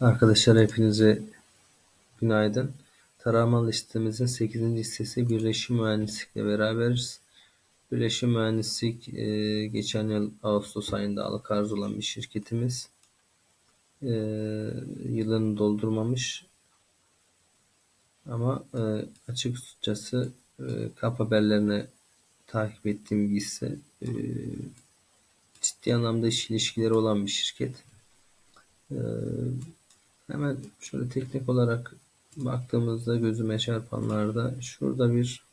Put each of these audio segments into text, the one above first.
Arkadaşlar hepinize günaydın. Tarama listemizin 8. hissesi Birleşim Mühendislik'le beraberiz. Birleşim Mühendislik e, geçen yıl Ağustos ayında alık arz olan bir şirketimiz. E, yılını doldurmamış. Ama e, açıkçası kap haberlerine takip ettiğim. E, ciddi anlamda iş ilişkileri olan bir şirket. Hemen şöyle teknik olarak baktığımızda gözüme çarpanlarda şurada bir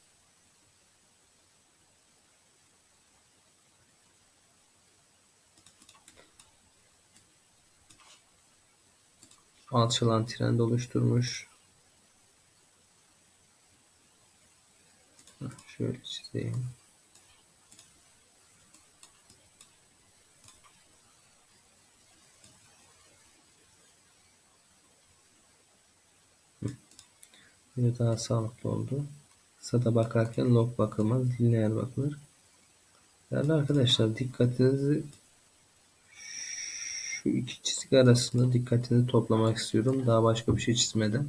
alçalan trend oluşturmuş. Şöyle çizeyim. Bir daha sağlıklı oldu. Kısa bakarken log bakılmaz, lineer bakılır. Değerli arkadaşlar dikkatinizi şu iki çizgi arasında dikkatinizi toplamak istiyorum. Daha başka bir şey çizmeden.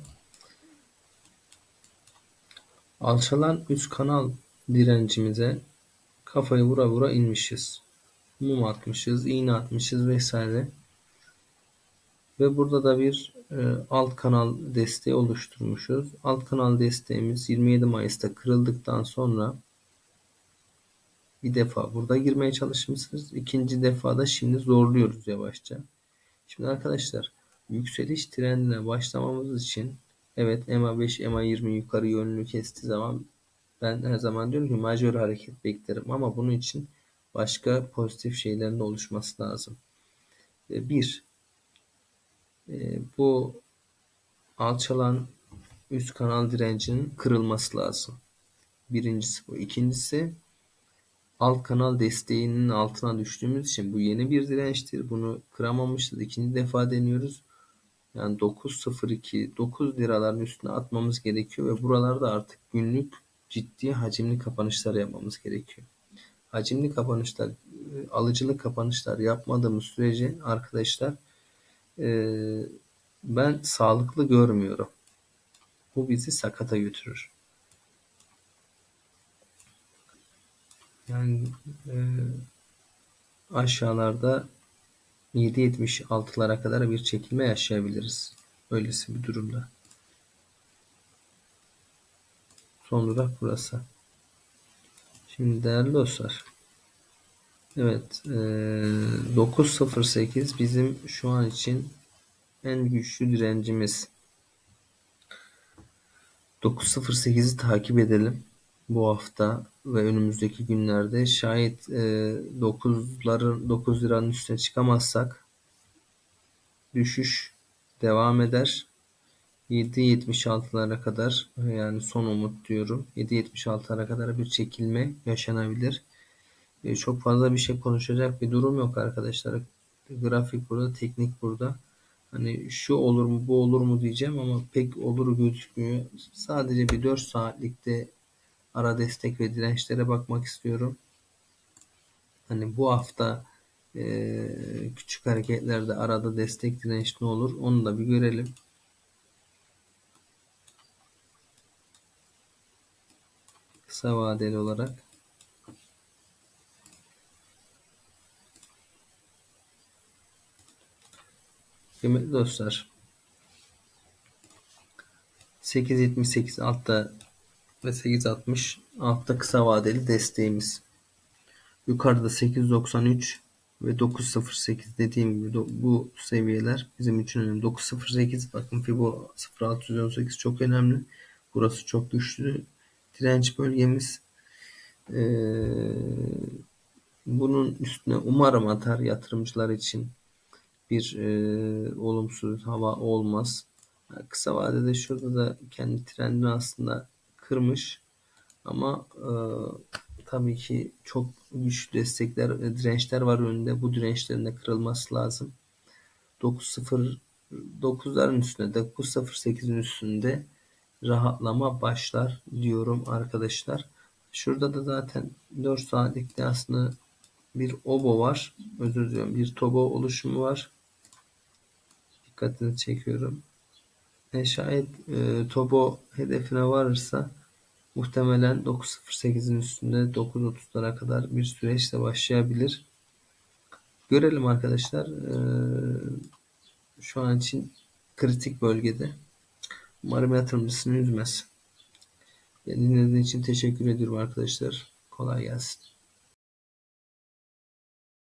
Alçalan üst kanal direncimize kafayı vura vura inmişiz. Mum atmışız, iğne atmışız vesaire. Ve burada da bir alt kanal desteği oluşturmuşuz. Alt kanal desteğimiz 27 Mayıs'ta kırıldıktan sonra bir defa burada girmeye çalışmışız. İkinci defa da şimdi zorluyoruz yavaşça. Şimdi arkadaşlar yükseliş trendine başlamamız için evet MA5, MA20 yukarı yönlü kestiği zaman ben her zaman diyorum ki majör hareket beklerim ama bunun için başka pozitif şeylerin de oluşması lazım. Bir, e, bu alçalan üst kanal direncinin kırılması lazım. Birincisi bu. İkincisi alt kanal desteğinin altına düştüğümüz için bu yeni bir dirençtir. Bunu kıramamışız. İkinci defa deniyoruz. Yani 9.02 9 liraların üstüne atmamız gerekiyor ve buralarda artık günlük ciddi hacimli kapanışlar yapmamız gerekiyor. Hacimli kapanışlar, alıcılı kapanışlar yapmadığımız sürece arkadaşlar ee, ben sağlıklı görmüyorum. Bu bizi sakata götürür. Yani e, aşağılarda 7.76'lara kadar bir çekilme yaşayabiliriz. Öylesi bir durumda. Son durak burası. Şimdi değerli dostlar. Evet. E, 9.08 bizim şu an için en güçlü direncimiz. 9.08'i takip edelim bu hafta ve önümüzdeki günlerde. Şayet e, 9'ların 9 liranın üstüne çıkamazsak düşüş devam eder. 7.76'lara kadar yani son umut diyorum. 7.76'lara kadar bir çekilme yaşanabilir. E, çok fazla bir şey konuşacak bir durum yok arkadaşlar. Grafik burada, teknik burada. Hani şu olur mu bu olur mu diyeceğim ama pek olur gözükmüyor. Sadece bir 4 saatlikte ara destek ve dirençlere bakmak istiyorum. Hani bu hafta e, küçük hareketlerde arada destek direnç ne olur onu da bir görelim. Kısa vadeli olarak. Kıymetli dostlar 8.78 altta ve 8.60 altta kısa vadeli desteğimiz. Yukarıda 8.93 ve 9.08 dediğim gibi bu seviyeler bizim için önemli. 9.08 bakın Fibo 0.618 çok önemli. Burası çok güçlü. Direnç bölgemiz. Ee, bunun üstüne umarım atar yatırımcılar için bir e, olumsuz hava olmaz. Kısa vadede şurada da kendi trendini aslında kırmış. Ama e, tabii ki çok güçlü destekler, dirençler var önünde. Bu dirençlerin de kırılması lazım. 9.09'ların üstünde, 9.08'in üstünde rahatlama başlar diyorum arkadaşlar. Şurada da zaten 4 saatlikte aslında bir obo var. Özür diliyorum. Bir tobo oluşumu var. dikkatini çekiyorum. E, şayet e, Tobo hedefine varırsa muhtemelen 9.08'in üstünde 9.30'lara kadar bir süreçle başlayabilir. Görelim arkadaşlar. E, şu an için kritik bölgede. Umarım yatırımcısını üzmez. Dinlediğiniz için teşekkür ediyorum arkadaşlar. Kolay gelsin.